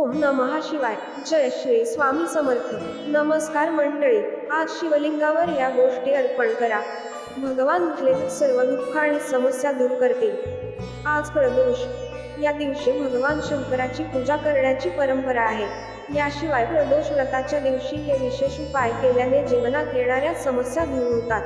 ओम नमः शिवाय. जय श्री स्वामी समर्थ. नमस्कार मंडळी. आज शिवलिंगावर या गोष्टी अर्पण करा. भगवान आपले सर्व दुःख आणि समस्या दूर करतील. आज प्रदोष. या दिवशी भगवान शंकराची पूजा करण्याची परंपरा आहे. याशिवाय प्रदोष व्रताच्या दिवशी हे विशेष उपाय केल्याने जीवनात येणाऱ्या समस्या दूर होतात.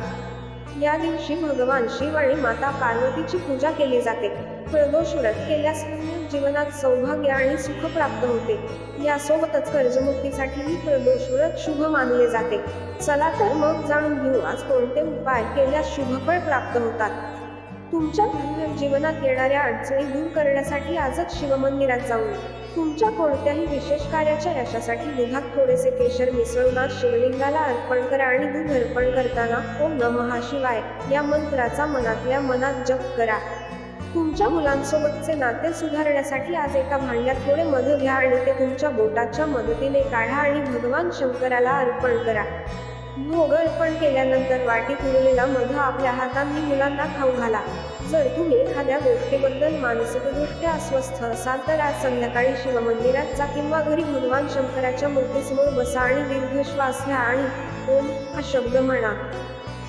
या दिवशी भगवान शिव आणि माता पार्वतीची पूजा केली जाते. प्रदोष व्रत केल्यास जीवनात सौभाग्य आणि सुख प्राप्त होते. यासोबतच कर्जमुक्तीसाठीही प्रदोष व्रत शुभ मानले जाते. चला तर मग जाणून घेऊ आज कोणते उपाय केल्यास शुभफळ प्राप्त होतात. तुमच्या जीवनात येणाऱ्या अडचणी दूर करण्यासाठी आजच शिवमंदिरात जाऊन तुमच्या कोणत्याही विशेष कार्याच्या यशासाठी दुधात थोडेसे केशर मिसळून आज शिवलिंगाला अर्पण करा आणि दूध अर्पण करताना ओम नमः शिवाय या मंत्राचा मनातल्या मनात जप करा. तुमच्या मुलांसोबतचे नाते सुधारण्यासाठी आज एका भांड्यात थोडे मध घ्या आणि ते तुमच्या बोटाच्या मदतीने काढा आणि भगवान शंकराला अर्पण करा. भोग अर्पण केल्यानंतर वाटीत उरलेला मध आपल्या हातांनी मुलांना खाऊ घाला. जर तुम्ही एखाद्या गोष्टीबद्दल मानसिकदृष्ट्या अस्वस्थ असाल तर आज संध्याकाळी शिवमंदिरात जा किंवा घरी भगवान शंकराच्या मूर्तीसमोर बसा आणि दीर्घ श्वास घ्या आणि ओम हा शब्द म्हणा.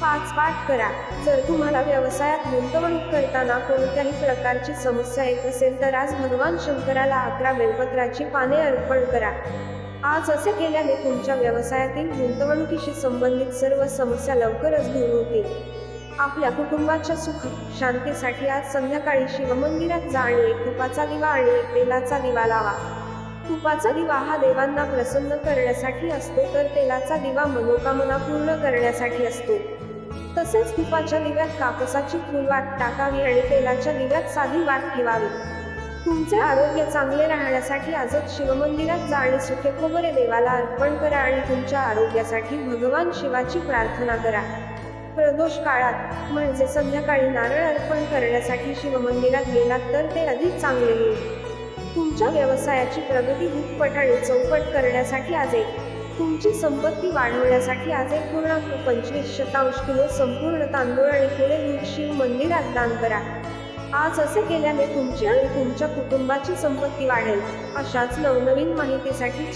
पाच पाठ करा. जर तुम्हाला व्यवसायात गुंतवणूक करताना कोणत्याही प्रकारची समस्या येत असेल तर आज भगवान शंकराला अकरा बेलपत्राची पाने अर्पण करा. आज असे केल्याने तुमच्या व्यवसायातील गुंतवणुकीशी संबंधित सर्व समस्या लवकरच दूर होतील. आपल्या कुटुंबाच्या सुख शांतीसाठी आज संध्याकाळी शिवमंदिरात जा आणि एक तुपाचा दिवा आणि एक तेलाचा दिवा लावा. तुपाचा दिवा हा देवांना प्रसन्न करण्यासाठी असतो तर तेलाचा दिवा मनोकामना पूर्ण करण्यासाठी असतो. तसेच तुपाच्या दिव्यात कापसाची फुलवाट टाकावी आणि तेलाच्या दिव्यात साधी वाट ठेवावी. तुमचे आरोग्य चांगले राहण्यासाठी आजच शिवमंदिरात जा आणि सुखे खोबरे देवाला अर्पण करा आणि तुमच्या आरोग्यासाठी भगवान शिवाची प्रार्थना करा. प्रदोष काळात म्हणजे संध्याकाळी नारळ अर्पण करण्यासाठी शिवमंदिरात गेलात तर ते अधिक चांगले होईल. तुमच्या व्यवसायाची प्रगती दुप्पट आणि चौपट करण्यासाठी आज एक. तुमची संपत्ती वाढवण्यासाठी आज एक पूर्णांक पंचवीस शतांश किलो संपूर्ण तांदूळ आणि थोडे दूध शिव मंदिरात दान करा. आज असे केल्याने तुमची आणि तुमच्या कुटुंबाची संपत्ती वाढेल अशाच नवनवीन माहितीसाठी